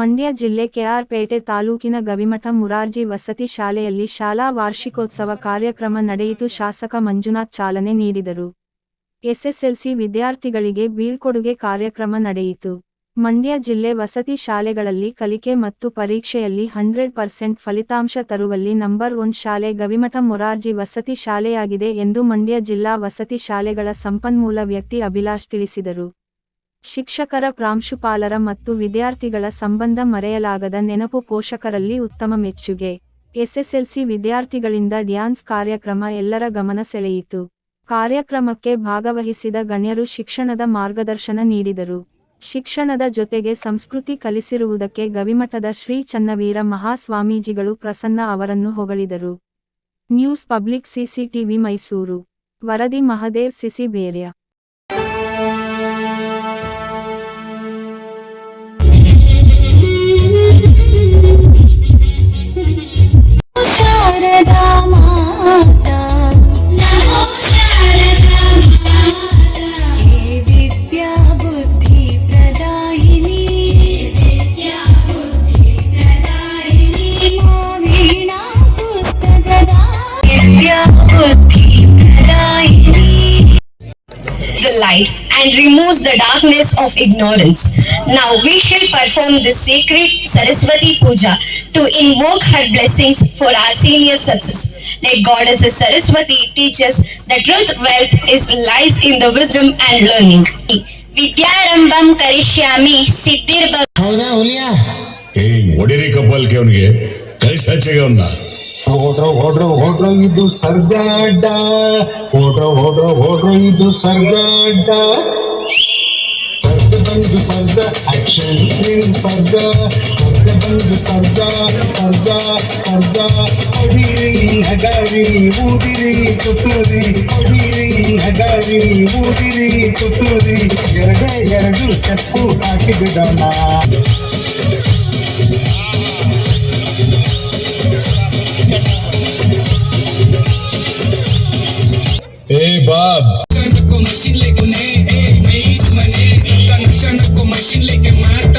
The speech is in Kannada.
ಮಂಡ್ಯ ಜಿಲ್ಲೆ ಕೆಆರ್ಪೇಟೆ ತಾಲೂಕಿನ ಗವಿಮಠ ಮುರಾರ್ಜಿ ವಸತಿ ಶಾಲೆಯಲ್ಲಿ ಶಾಲಾ ವಾರ್ಷಿಕೋತ್ಸವ ಕಾರ್ಯಕ್ರಮ ನಡೆಯಿತು. ಶಾಸಕ ಮಂಜುನಾಥ್ ಚಾಲನೆ ನೀಡಿದರು. ಎಸ್ಎಸ್ಎಲ್ಸಿ ವಿದ್ಯಾರ್ಥಿಗಳಿಗೆ ಬೀಳ್ಕೊಡುಗೆ ಕಾರ್ಯಕ್ರಮ ನಡೆಯಿತು. ಮಂಡ್ಯ ಜಿಲ್ಲೆ ವಸತಿ ಶಾಲೆಗಳಲ್ಲಿ ಕಲಿಕೆ ಮತ್ತು ಪರೀಕ್ಷೆಯಲ್ಲಿ ಹಂಡ್ರೆಡ್ ಪರ್ಸೆಂಟ್ ಫಲಿತಾಂಶ ತರುವಲ್ಲಿ ನಂಬರ್ ಒನ್ ಶಾಲೆ ಗವಿಮಠ ಮೊರಾರ್ಜಿ ವಸತಿ ಶಾಲೆಯಾಗಿದೆ ಎಂದು ಮಂಡ್ಯ ಜಿಲ್ಲಾ ವಸತಿ ಶಾಲೆಗಳ ಸಂಪನ್ಮೂಲ ವ್ಯಕ್ತಿ ಅಭಿಲಾಷ್ ತಿಳಿಸಿದರು. ಶಿಕ್ಷಕರ, ಪ್ರಾಂಶುಪಾಲರ ಮತ್ತು ವಿದ್ಯಾರ್ಥಿಗಳ ಸಂಬಂಧ ಮರೆಯಲಾಗದ ನೆನಪು ಪೋಷಕರಲ್ಲಿ ಉತ್ತಮ ಮೆಚ್ಚುಗೆ. ಎಸ್ಎಸ್ಎಲ್ಸಿ ವಿದ್ಯಾರ್ಥಿಗಳಿಂದ ಡ್ಯಾನ್ಸ್ ಕಾರ್ಯಕ್ರಮ ಎಲ್ಲರ ಗಮನ ಸೆಳೆಯಿತು. ಕಾರ್ಯಕ್ರಮಕ್ಕೆ ಭಾಗವಹಿಸಿದ ಗಣ್ಯರು ಶಿಕ್ಷಣದ ಮಾರ್ಗದರ್ಶನ ನೀಡಿದರು. ಶಿಕ್ಷಣದ ಜೊತೆಗೆ ಸಂಸ್ಕೃತಿ ಕಲಿಸಿರುವುದಕ್ಕೆ ಗವಿಮಠದ ಶ್ರೀ ಚನ್ನವೀರ ಮಹಾಸ್ವಾಮೀಜಿಗಳು ಪ್ರಸನ್ನ ಅವರನ್ನು ಹೊಗಳಿದರು. News public CCTV Mysuru. ವರದಿ Mahadev CC Berya. and removes the darkness of ignorance. Now we shall perform this sacred Saraswati Puja to invoke her blessings for our senior success. Let Goddess Saraswati teach us that truth wealth is lies in the wisdom and learning. ವಿದ್ಯಾರಂಭಂ ಕರಿಷ್ಯಾಮಿ ಸಿದ್ಧಿರ್ಭ ಹೌದಾ ಹುಲಿಯಾ ಏ ಒಡಿರಿ ಕಬ್ಬಲ್ಗೆ ಅವನಿಗೆ ಕಳ್ಸಾಚೆಗೆ ಅವನ್ನ ಹೊಡ್ರೋ ಹೊಡ್ರೋ ಹೊಡ್ರೋ ಇದು ಸರ್ಜಾಡ್ಡ ಹೊಡ್ರೋ ಹೊಡ್ರೋ ಹೊಡ್ರೋ ಇದು ಸರ್ಜಾಡ್ಡ ಸರ್ಜ ಬಂದು ಸರ್ಜ ಆಕ್ಷನ್ ಇನ್ ಸರ್ಜ ಸರ್ಜ ಬಂದು ಸರ್ಜ ಸರ್ಜ ಸರ್ಜ ಹೊಡಿರಿ ಹಗಾರಿ ಊದಿರಿ ತುತ್ತೂರಿ ಹೊಡಿರಿ ಹಗಾರಿ ಊದಿರಿ ತುತ್ತೂರಿ ಎರಡೇ ಎರಡು ಸ್ಟೆಪ್ಪು ಹಾಕಿ जवाब। नको मशीन लेके नए ए मई मने इसका नक्शा नको मशीन लेके मार